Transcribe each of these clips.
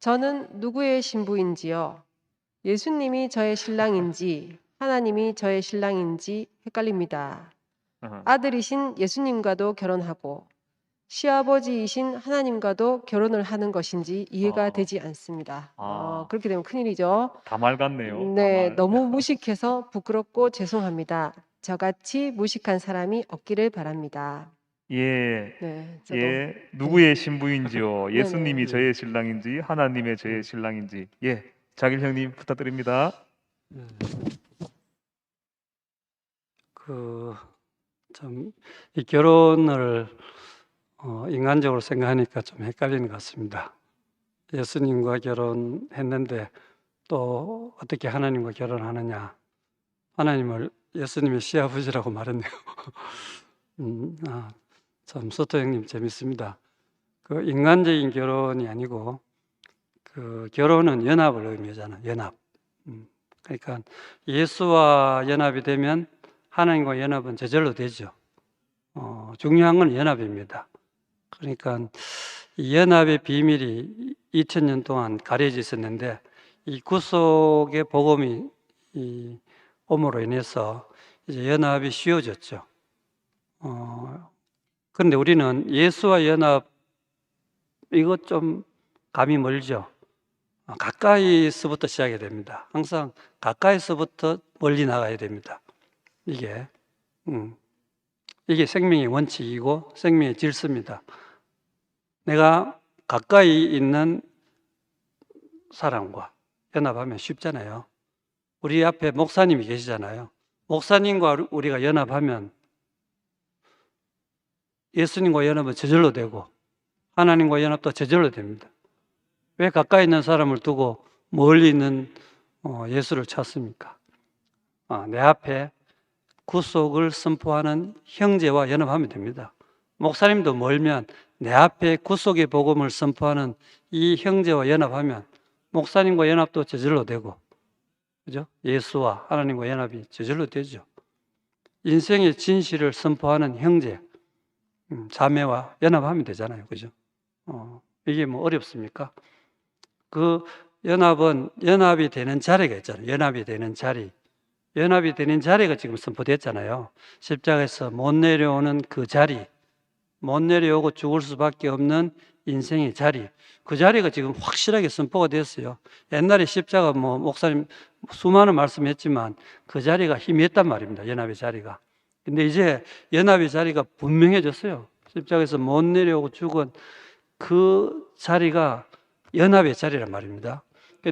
저는 누구의 신부인지요? 예수님이 저의 신랑인지 하나님이 저의 신랑인지 헷갈립니다. 아들이신 예수님과도 결혼하고 시아버지이신 하나님과도 결혼을 하는 것인지 이해가 아. 되지 않습니다. 아. 어, 그렇게 되면 큰일이죠. 다말 같네요. 네, 다말. 너무 무식해서 부끄럽고 죄송합니다. 저같이 무식한 사람이 없기를 바랍니다. 예. 네, 저도 예, 누구의 신부인지요? 예수님이 저의 신랑인지 하나님의 저의 신랑인지 예, 자길 형님 부탁드립니다. 네. 그, 참, 이 결혼을 어, 인간적으로 생각하니까 좀 헷갈리는 것 같습니다. 예수님과 결혼했는데 또 어떻게 하나님과 결혼하느냐. 하나님을 예수님의 시아버지라고 말했네요. 음, 아, 참, 소토 형님 재밌습니다. 그 인간적인 결혼이 아니고 그 결혼은 연합을 의미하잖아요. 연합. 음, 그러니까 예수와 연합이 되면 하나님과 연합은 저절로 되죠. 어, 중요한 건 연합입니다. 그러니까 이 연합의 비밀이 2000년 동안 가려져 있었는데 이 구속의 복음이 이 옴으로 인해서 이제 연합이 쉬워졌죠. 어, 그런데 우리는 예수와 연합 이것 좀 감이 멀죠. 어, 가까이서부터 시작이 됩니다. 항상 가까이서부터 멀리 나가야 됩니다. 이게 음, 이게 생명의 원칙이고 생명의 질서입니다. 내가 가까이 있는 사람과 연합하면 쉽잖아요. 우리 앞에 목사님이 계시잖아요. 목사님과 우리가 연합하면 예수님과 연합은 저절로 되고 하나님과 연합도 저절로 됩니다. 왜 가까이 있는 사람을 두고 멀리 있는 어, 예수를 찾습니까? 아, 내 앞에 구속을 선포하는 형제와 연합하면 됩니다. 목사님도 멀면 내 앞에 구속의 복음을 선포하는 이 형제와 연합하면 목사님과 연합도 저절로 되고, 그죠? 예수와 하나님과 연합이 저절로 되죠. 인생의 진실을 선포하는 형제, 음, 자매와 연합하면 되잖아요. 그죠? 어, 이게 뭐 어렵습니까? 그 연합은 연합이 되는 자리가 있잖아요. 연합이 되는 자리. 연합이 되는 자리가 지금 선포됐잖아요. 십자가에서 못 내려오는 그 자리, 못 내려오고 죽을 수밖에 없는 인생의 자리, 그 자리가 지금 확실하게 선포가 됐어요. 옛날에 십자가 뭐 목사님 수많은 말씀했지만 그 자리가 희미했단 말입니다. 연합의 자리가. 근데 이제 연합의 자리가 분명해졌어요. 십자가에서 못 내려오고 죽은 그 자리가 연합의 자리란 말입니다.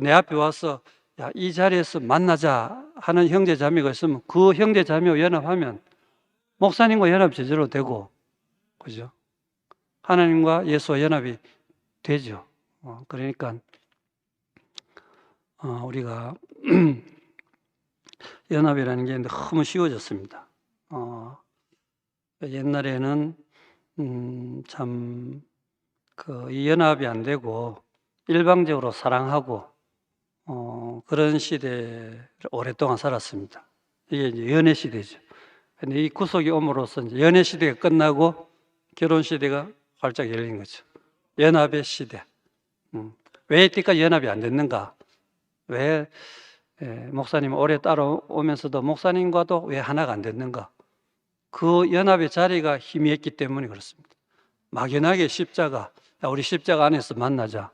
내 앞에 와서 야, 이 자리에서 만나자 하는 형제 자매가 있으면 그 형제 자매와 연합하면 목사님과 연합 제대로 되고 그죠? 하나님과 예수와 연합이 되죠. 어, 그러니까 어, 우리가 연합이라는 게 너무 쉬워졌습니다. 어, 옛날에는 음, 참그 이 연합이 안 되고 일방적으로 사랑하고 어, 그런 시대를 오랫동안 살았습니다. 이게 이제 연애 시대죠. 근데 이 구속이 옴으로써 이제 연애 시대가 끝나고 결혼 시대가 활짝 열린 거죠. 연합의 시대. 음. 왜 이때까지 연합이 안 됐는가? 왜 에, 목사님 오래 따라오면서도 목사님과도 왜 하나가 안 됐는가? 그 연합의 자리가 희미했기 때문에 그렇습니다. 막연하게 십자가, 야, 우리 십자가 안에서 만나자.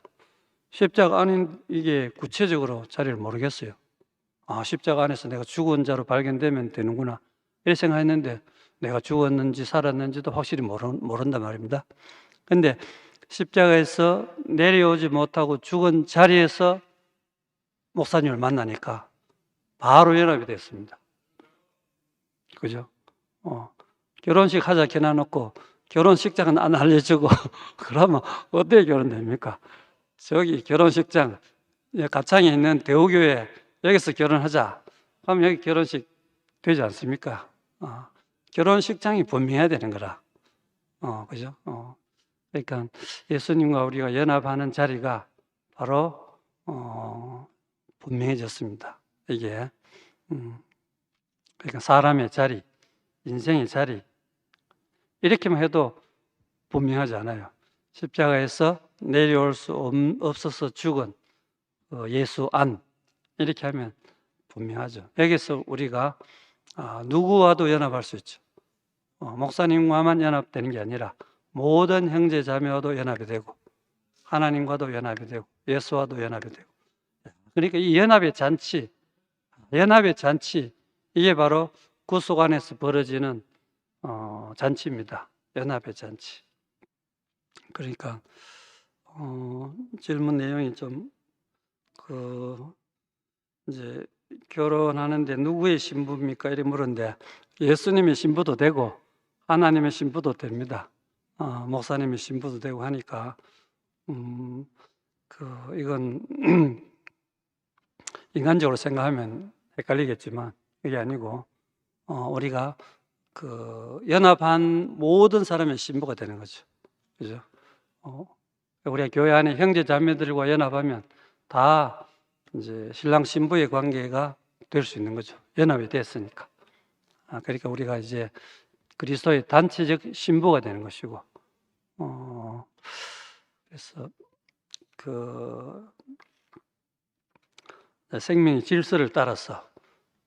십자가 안인 이게 구체적으로 자리를 모르겠어요. 아, 십자가 안에서 내가 죽은 자로 발견되면 되는구나. 이렇게 생각했는데 내가 죽었는지 살았는지도 확실히 모른, 모른단 말입니다. 근데 십자가에서 내려오지 못하고 죽은 자리에서 목사님을 만나니까 바로 연합이 됐습니다. 그죠? 어, 결혼식 하자 겨놔놓고 결혼식장은 안 알려주고 그러면 어떻게 결혼됩니까? 저기 결혼식장 가창에 있는 대우교회 여기서 결혼하자 하면 여기 결혼식 되지 않습니까? 어, 결혼식장이 분명해야 되는 거라. 어, 그죠? 어. 그러니까 예수님과 우리가 연합하는 자리가 바로 어, 분명해졌습니다. 이게 음, 그러니까 사람의 자리, 인생의 자리 이렇게만 해도 분명하지 않아요. 십자가에서 내려올 수 없- 없어서 죽은 어, 예수 안 이렇게 하면 분명하죠. 여기서 우리가 아, 누구와도 연합할 수 있죠. 어, 목사님과만 연합되는 게 아니라 모든 형제 자매와도 연합이 되고 하나님과도 연합이 되고 예수와도 연합이 되고 그러니까 이 연합의 잔치 연합의 잔치 이게 바로 구속 안에서 벌어지는 어, 잔치입니다. 연합의 잔치. 그러니까 어, 질문 내용이 좀 그 이제 결혼하는데 누구의 신부입니까? 이렇게 물었는데 예수님의 신부도 되고 하나님의 신부도 됩니다. 어, 목사님의 신부도 되고 하니까 음, 그 이건 인간적으로 생각하면 헷갈리겠지만 그게 아니고 어, 우리가 그 연합한 모든 사람의 신부가 되는 거죠. 그죠? 어, 우리가 교회 안에 형제 자매들과 연합하면 다 이제 신랑 신부의 관계가 될 수 있는 거죠. 연합이 됐으니까. 아, 그러니까 우리가 이제 그리스도의 단체적 신부가 되는 것이고, 어, 그래서 그 생명의 질서를 따라서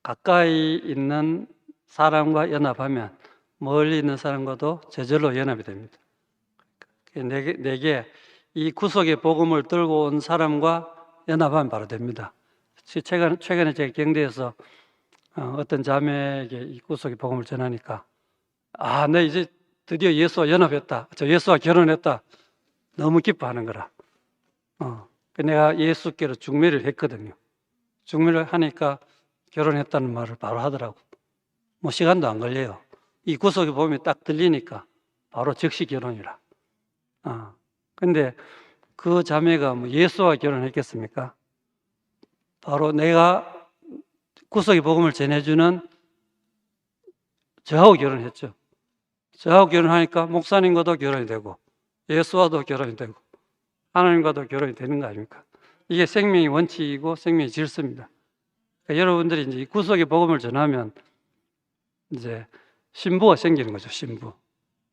가까이 있는 사람과 연합하면 멀리 있는 사람과도 저절로 연합이 됩니다. 내게, 내게 이 구속의 복음을 들고 온 사람과 연합하면 바로 됩니다. 최근, 최근에 제가 경대에서 어, 어떤 자매에게 이 구속의 복음을 전하니까 아, 내 이제 드디어 예수와 연합했다. 저 예수와 결혼했다. 너무 기뻐하는 거라. 어, 그 내가 예수께로 중매를 했거든요. 중매를 하니까 결혼했다는 말을 바로 하더라고. 뭐 시간도 안 걸려요. 이 구속의 복음이 딱 들리니까 바로 즉시 결혼이라. 아, 근데 그 자매가 뭐 예수와 결혼했겠습니까? 바로 내가 구속의 복음을 전해주는 저하고 결혼했죠. 저하고 결혼하니까 목사님과도 결혼이 되고 예수와도 결혼이 되고 하나님과도 결혼이 되는 거 아닙니까? 이게 생명의 원칙이고 생명의 질서입니다. 그러니까 여러분들이 이제 이 구속의 복음을 전하면 이제 신부가 생기는 거죠. 신부.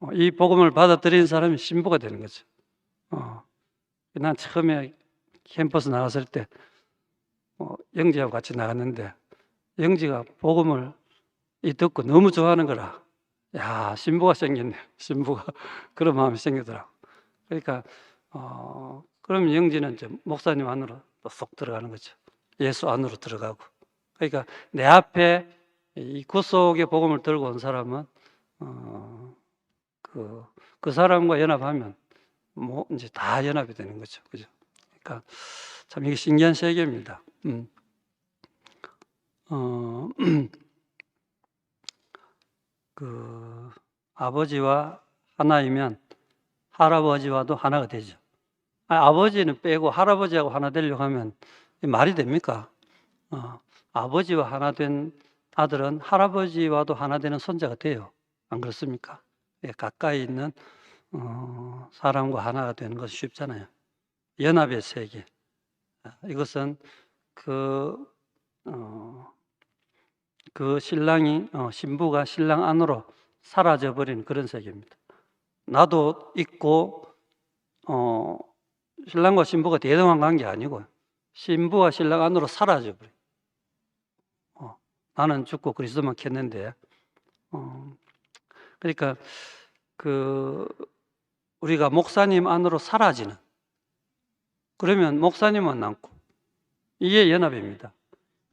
어, 이 복음을 받아들인 사람이 신부가 되는 거죠. 어, 난 처음에 캠퍼스 나갔을 때 어, 영지하고 같이 나갔는데 영지가 복음을 이 듣고 너무 좋아하는 거라. 야 신부가 생겼네. 신부가 그런 마음이 생기더라고. 그러니까 어, 그러면 영지는 이제 목사님 안으로 또쏙 들어가는 거죠. 예수 안으로 들어가고. 그러니까 내 앞에 이 구속의 복음을 들고 온 사람은 어, 그, 그 사람과 연합하면 뭐 이제 다 연합이 되는 거죠. 그죠? 그러니까 참 이게 신기한 세계입니다. 음. 어, 그 아버지와 하나이면 할아버지와도 하나가 되죠. 아, 아버지는 빼고 할아버지하고 하나 되려고 하면 이 말이 됩니까? 어, 아버지와 하나 된 아들은 할아버지와도 하나 되는 손자가 돼요. 안 그렇습니까? 예, 가까이 있는 어, 사람과 하나가 되는 것이 쉽잖아요. 연합의 세계. 아, 이것은 그, 어, 그 신랑이, 어, 신부가 신랑 안으로 사라져 버리는 그런 세계입니다. 나도 있고, 어, 신랑과 신부가 대등한 관계 아니고, 신부가 신랑 안으로 사라져 버려요. 어, 나는 죽고 그리스도만 켰는데, 어, 그러니까 그 우리가 목사님 안으로 사라지는 그러면 목사님은 남고 이게 연합입니다.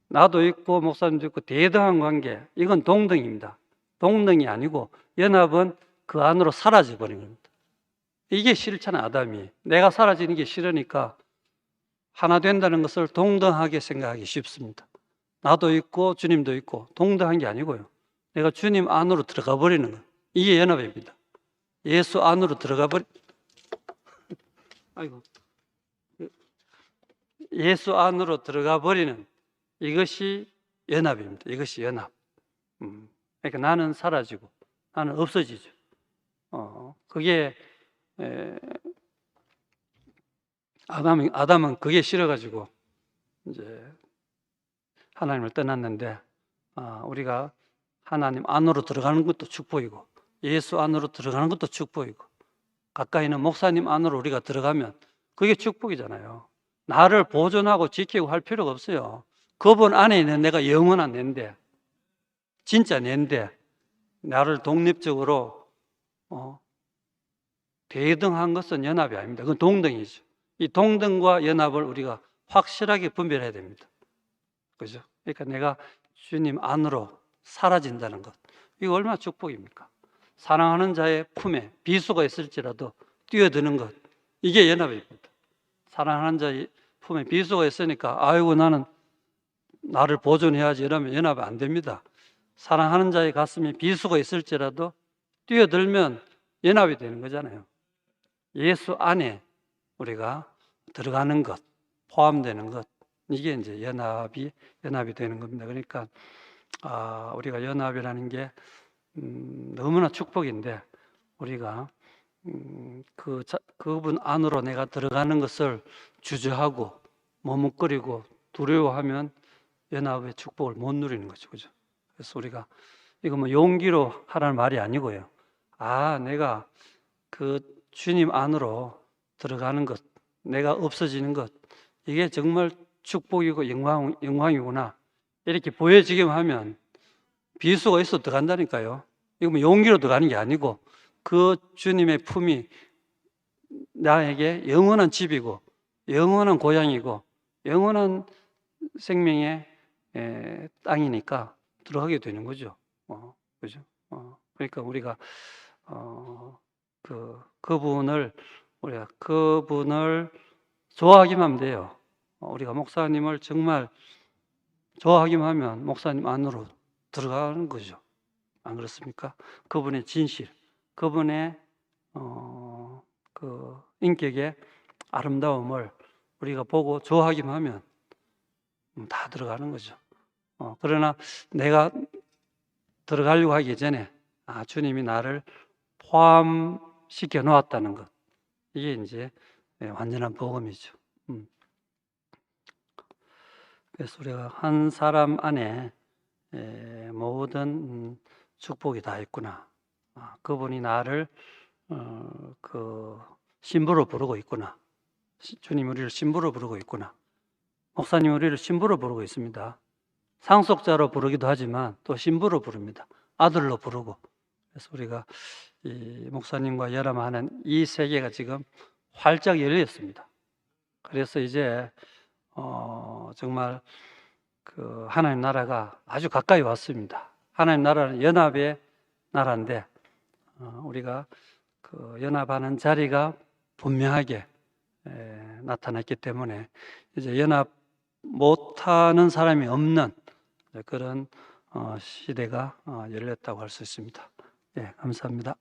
나도 있고 목사님도 있고 대등한 관계 이건 동등입니다. 동등이 아니고 연합은 그 안으로 사라져 버린 겁니다. 이게 싫잖아 아담이 내가 사라지는 게 싫으니까 하나 된다는 것을 동등하게 생각하기 쉽습니다. 나도 있고 주님도 있고 동등한 게 아니고요. 내가 주님 안으로 들어가 버리는 거 이게 연합입니다. 예수 안으로 들어가 버리. 아이고. 예수 안으로 들어가 버리는 이것이 연합입니다. 이것이 연합. 음. 그러니까 나는 사라지고 나는 없어지죠. 어, 그게 에, 아담 아담은 그게 싫어가지고 이제 하나님을 떠났는데 아, 우리가 하나님 안으로 들어가는 것도 축복이고 예수 안으로 들어가는 것도 축복이고 가까이 있는 목사님 안으로 우리가 들어가면 그게 축복이잖아요. 나를 보존하고 지키고 할 필요가 없어요. 그분 안에 있는 내가 영원한 내인데, 진짜 내인데, 나를 독립적으로, 어, 대등한 것은 연합이 아닙니다. 그건 동등이죠. 이 동등과 연합을 우리가 확실하게 분별해야 됩니다. 그죠? 그러니까 내가 주님 안으로 사라진다는 것. 이거 얼마나 축복입니까? 사랑하는 자의 품에 비수가 있을지라도 뛰어드는 것. 이게 연합입니다. 사랑하는 자의 품에 비수가 있으니까 아이고 나는 나를 보존해야지 이러면 연합이 안 됩니다. 사랑하는 자의 가슴에 비수가 있을지라도 뛰어들면 연합이 되는 거잖아요. 예수 안에 우리가 들어가는 것, 포함되는 것, 이게 이제 연합이 연합이 되는 겁니다. 그러니까 아, 우리가 연합이라는 게 음, 너무나 축복인데 우리가 음, 그 자, 그분 안으로 내가 들어가는 것을 주저하고 머뭇거리고 두려워하면 연합의 축복을 못 누리는 거죠, 그죠? 그래서 우리가 이거 뭐 용기로 하라는 말이 아니고요. 아, 내가 그 주님 안으로 들어가는 것, 내가 없어지는 것, 이게 정말 축복이고 영광, 영광이구나. 이렇게 보여지기만 하면 비수가 있어 들어간다니까요. 이거 뭐 용기로 들어가는 게 아니고 그 주님의 품이 나에게 영원한 집이고 영원한 고향이고 영원한 생명의 에, 땅이니까 들어가게 되는 거죠. 어, 그죠? 어, 그러니까 우리가 어, 그 그분을 우리가 그분을 좋아하기만 하면 돼요. 어, 우리가 목사님을 정말 좋아하기만 하면 목사님 안으로 들어가는 거죠. 안 그렇습니까? 그분의 진실, 그분의 어, 그 인격의 아름다움을 우리가 보고 좋아하기만 하면 음, 다 들어가는 거죠. 어, 그러나 내가 들어가려고 하기 전에 아, 주님이 나를 포함시켜 놓았다는 것. 이게 이제 예, 완전한 복음이죠. 음. 그래서 우리가 한 사람 안에 에, 모든 음, 축복이 다 있구나. 아, 그분이 나를 어, 그 신부로 부르고 있구나. 시- 주님 우리를 신부로 부르고 있구나. 목사님 우리를 신부로 부르고 있습니다. 상속자로 부르기도 하지만 또 신부로 부릅니다. 아들로 부르고. 그래서 우리가 이 목사님과 연합하는 이 세계가 지금 활짝 열렸습니다. 그래서 이제 어, 정말 그 하나님 나라가 아주 가까이 왔습니다. 하나님 나라는 연합의 나라인데 어, 우리가 그 연합하는 자리가 분명하게 에, 나타났기 때문에 이제 연합 못하는 사람이 없는 그런 어, 시대가 어, 열렸다고 할 수 있습니다. 예, 감사합니다.